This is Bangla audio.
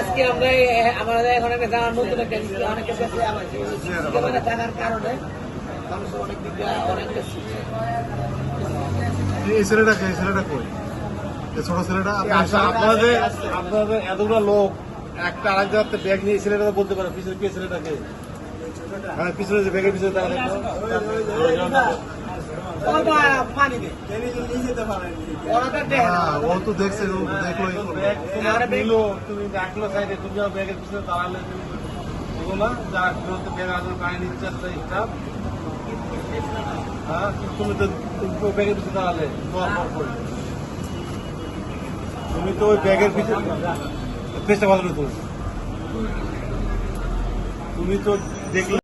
আজকে আমরা আমাদের এখন একটা জানার নতুন একটা অনেকের কাছে আমার থাকার কারণে মানুষ অনেক দিকে অনেক কিছু। এই ছেলেটাকে এই ছেলেটা কই? এই ছোট ছেলেটা? আচ্ছা, আপনাদের আপনাদের এতগুলো লোক একটা আরেক জায়গাতে ব্যাগ নিয়ে ছেলেটা তো বলতে পারে পিছনে কে ছেলেটাকে হ্যাঁ পিছনে যে ব্যাগের পিছনে তারা। হ্যাঁ, ও তো দেখছে দেখল তুমি রাখল সাইডে তুমি ব্যাগের পিছনে দাঁড়ালে তুমি না যারা ব্যাগ আসলে পানি নিচ্ছে স্টাফ হ্যাঁ তুমি তো ব্যাগের পিছনে দাঁড়ালে। তুমি তো ওই ব্যাগের পিছনে পেছনে তুমি তুমি তো দেখলে